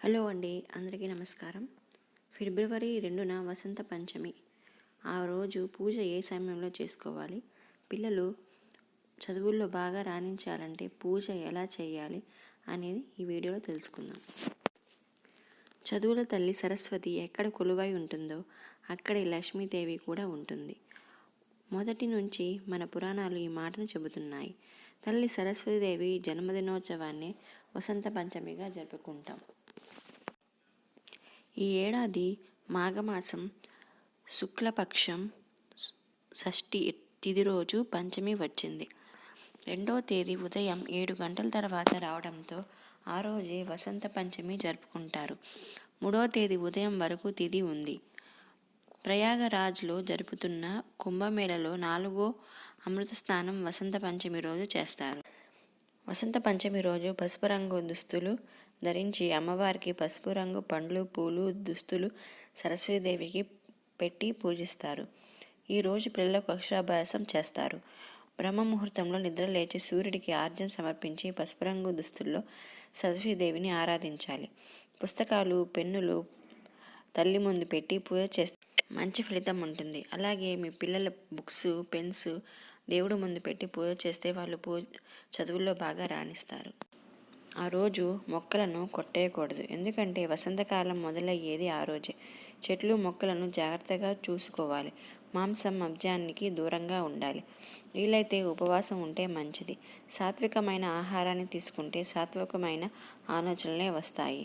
Hello అండి అందరికీ నమస్కారం. ఫిబ్రవరి రెండున వసంత పంచమి. ఆ రోజు పూజ ఏ సమయంలో చేసుకోవాలి? పిల్లలు చదువుల్లో బాగా రాణించాలంటే పూజ ఎలా చేయాలి అనేది ఈ వీడియోలో తెలుసుకుందాం. చదువుల తల్లి సరస్వతి ఎక్కడ కొలువై ఉంటుందో అక్కడే లక్ష్మీదేవి కూడా ఉంటుంది. మొదటి నుంచి మన పురాణాలు ఈ మాటను చెబుతున్నాయి. తల్లి సరస్వతీదేవి జన్మదినోత్సవాన్ని వసంత పంచమిగా జరుపుకుంటాం. ఈ ఏడాది మాఘమాసం శుక్లపక్షం షష్ఠి తిది రోజు పంచమి వచ్చింది. రెండో తేదీ ఉదయం ఏడు గంటల తర్వాత రావడంతో ఆ రోజే వసంత పంచమి జరుపుకుంటారు. మూడో తేదీ ఉదయం వరకు తిది ఉంది. ప్రయాగరాజ్లో జరుపుతున్న కుంభమేళలో నాలుగో అమృత స్నానం వసంత పంచమి రోజు చేస్తారు. వసంత పంచమి రోజు పసుపు రంగు దుస్తులు ధరించి అమ్మవారికి పసుపు రంగు పండ్లు పూలు దుస్తులు సరస్వతీదేవికి పెట్టి పూజిస్తారు. ఈరోజు పిల్లలకు అక్షరాభ్యాసం చేస్తారు. బ్రహ్మ ముహూర్తంలో నిద్ర లేచి సూర్యుడికి ఆర్జన సమర్పించి పసుపు రంగు దుస్తుల్లో సరస్వతీదేవిని ఆరాధించాలి. పుస్తకాలు పెన్నులు తల్లి ముందు పెట్టి పూజ చేస్తే మంచి ఫలితం ఉంటుంది. అలాగే మీ పిల్లల బుక్స్ పెన్స్ దేవుడు ముందు పెట్టి పూజ చేస్తే వాళ్ళు పూ చదువుల్లో బాగా రాణిస్తారు. ఆ రోజు మొక్కలను కొట్టేయకూడదు. ఎందుకంటే వసంతకాలం మొదలయ్యేది ఆ రోజే. చెట్లు మొక్కలను జాగ్రత్తగా చూసుకోవాలి. మాంసం మబ్జానికి దూరంగా ఉండాలి. వీలైతే ఉపవాసం ఉంటే మంచిది. సాత్వికమైన ఆహారాన్ని తీసుకుంటే సాత్వికమైన ఆలోచనలే వస్తాయి.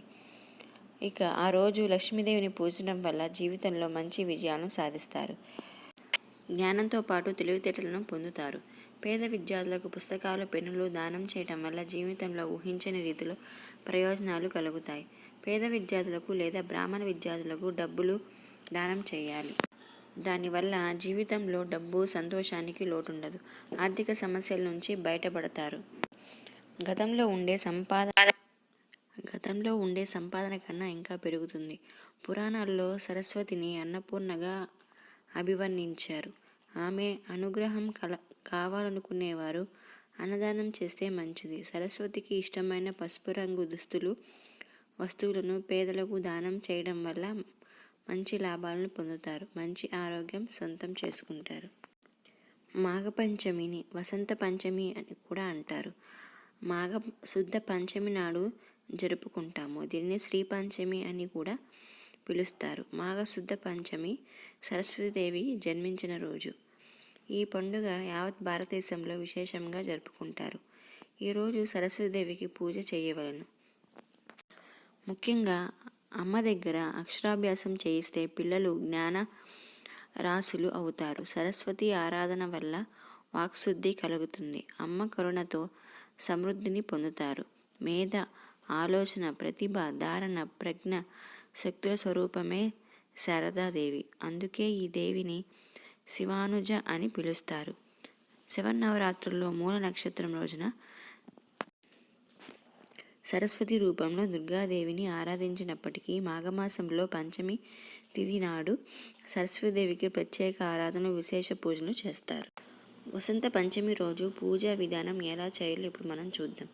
ఇక ఆ రోజు లక్ష్మీదేవిని పూజడం వల్ల జీవితంలో మంచి విజయాలను సాధిస్తారు. జ్ఞానంతో పాటు తెలివితేటలను పొందుతారు. పేద విద్యార్థులకు పుస్తకాలు పెన్నులు దానం చేయటం వల్ల జీవితంలో ఊహించని రీతిలో ప్రయోజనాలు కలుగుతాయి. పేద విద్యార్థులకు లేదా బ్రాహ్మణ విద్యార్థులకు డబ్బులు దానం చేయాలి. దానివల్ల జీవితంలో డబ్బు సంతోషానికి లోటుండదు. ఆర్థిక సమస్యల నుంచి బయటపడతారు. గతంలో ఉండే సంపాదన గతంలో ఉండే సంపాదన కన్నా ఇంకా పెరుగుతుంది. పురాణాల్లో సరస్వతిని అన్నపూర్ణగా అభివర్ణించారు. ఆమె అనుగ్రహం కల కావాలనుకునేవారు. అన్నదానం చేస్తే మంచిది. సరస్వతికి ఇష్టమైన పసుపు రంగు దుస్తులు వస్తువులను పేదలకు దానం చేయడం వల్ల మంచి లాభాలను పొందుతారు. మంచి ఆరోగ్యం సొంతం చేసుకుంటారు. మాఘపంచమిని వసంత పంచమి అని కూడా అంటారు. మాఘ శుద్ధ పంచమి నాడు జరుపుకుంటాము. దీన్ని శ్రీ పంచమి అని కూడా పిలుస్తారు. మాఘ శుద్ధ పంచమి సరస్వతీదేవి జన్మించిన రోజు. ఈ పండుగ యావత్ భారతదేశంలో విశేషంగా జరుపుకుంటారు. ఈరోజు సరస్వతీదేవికి పూజ చేయవలను. ముఖ్యంగా అమ్మ దగ్గర అక్షరాభ్యాసం చేయిస్తే పిల్లలు జ్ఞాన రాసులు అవుతారు. సరస్వతి ఆరాధన వల్ల వాక్శుద్ధి కలుగుతుంది. అమ్మ కరుణతో సమృద్ధిని పొందుతారు. మేధ ఆలోచన ప్రతిభ ధారణ ప్రజ్ఞ శక్తుల స్వరూపమే శారదాదేవి. అందుకే ఈ దేవిని శివానుజ అని పిలుస్తారు. శివనవరాత్రుల్లో మూల నక్షత్రం రోజున సరస్వతి రూపంలో దుర్గాదేవిని ఆరాధించినప్పటికీ మాఘమాసంలో పంచమి తిథి నాడు సరస్వతిదేవికి ప్రత్యేక ఆరాధన విశేష పూజలు చేస్తారు. వసంత పంచమి రోజు పూజా విధానం ఎలా చేయాలో ఇప్పుడు మనం చూద్దాం.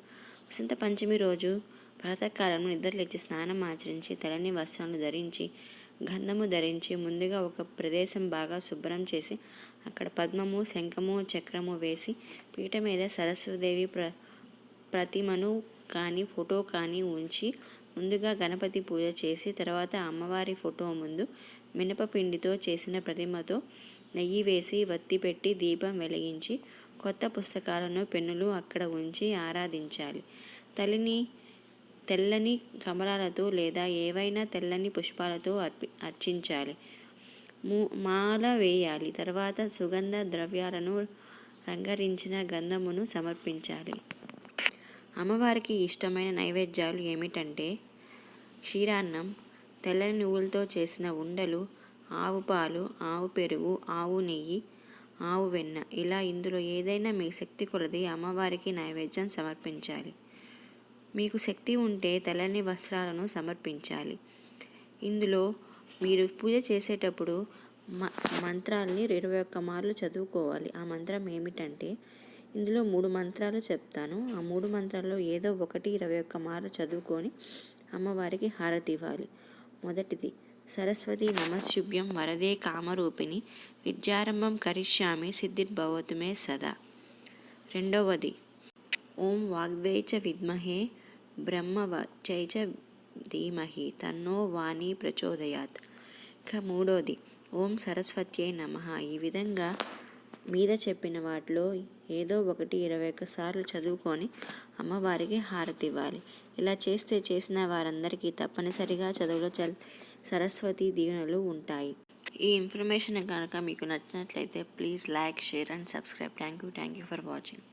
వసంత పంచమి రోజు ప్రాతకాలంలో నిద్రలేచి స్నానం ఆచరించి తెల్లని వస్త్రాలను ధరించి గంధము ధరించి ముందుగా ఒక ప్రదేశం బాగా శుభ్రం చేసి అక్కడ పద్మము శంఖము చక్రము వేసి పీట మీద సరస్వదేవి ప్ర ప్రతిమను కానీ ఫోటో కానీ ఉంచి ముందుగా గణపతి పూజ చేసి తర్వాత అమ్మవారి ఫోటో ముందు మినపపిండితో చేసిన ప్రతిమతో నెయ్యి వేసి వత్తి పెట్టి దీపం వెలిగించి కొత్త పుస్తకాలను పెన్నులు అక్కడ ఉంచి ఆరాధించాలి. తల్లిని తెల్లని కమలాలతో లేదా ఏవైనా తెల్లని పుష్పాలతో అర్పి అర్చించాలి. మాల వేయాలి. తర్వాత సుగంధ ద్రవ్యాలను రంగరించిన గంధమును సమర్పించాలి. అమ్మవారికి ఇష్టమైన నైవేద్యాలు ఏమిటంటే క్షీరాన్నం తెల్లని నువ్వులతో చేసిన ఉండలు ఆవు పాలు ఆవు పెరుగు ఆవు నెయ్యి ఆవు వెన్న. ఇలా ఇందులో ఏదైనా మీ శక్తి కొలది అమ్మవారికి నైవేద్యం సమర్పించాలి. మీకు శక్తి ఉంటే తెల్లని వస్త్రాలను సమర్పించాలి. ఇందులో మీరు పూజ చేసేటప్పుడు మ మంత్రాల్ని ఇరవై ఒక్క మార్లు చదువుకోవాలి. ఆ మంత్రం ఏమిటంటే ఇందులో మూడు మంత్రాలు చెప్తాను. ఆ మూడు మంత్రాల్లో ఏదో ఒకటి ఇరవై ఒక్క మార్లు చదువుకొని అమ్మవారికి హారతి ఇవ్వాలి. మొదటిది సరస్వతి నమశుభ్యం వరదే కామరూపిణి విద్యారంభం కరిష్యామి సిద్ధిర్భవతుమే సదా. రెండవది ఓం వాగ్వేచ విద్మహే బ్రహ్మ చైచ ధీమహి తన్నో వాణి ప్రచోదయాత్. ఇక మూడోది ఓం సరస్వత్యై నమ. ఈ విధంగా మీద చెప్పిన వాటిలో ఏదో ఒకటి ఇరవై ఒక్క సార్లు చదువుకొని అమ్మవారికి హారతి ఇవ్వాలి. ఇలా చేస్తే చేసిన వారందరికీ తప్పనిసరిగా చదువులో చల్ సరస్వతి దీవెనలు ఉంటాయి. ఈ ఇన్ఫర్మేషన్ కనుక మీకు నచ్చినట్లయితే please like share and subscribe. Thank you thank you for watching.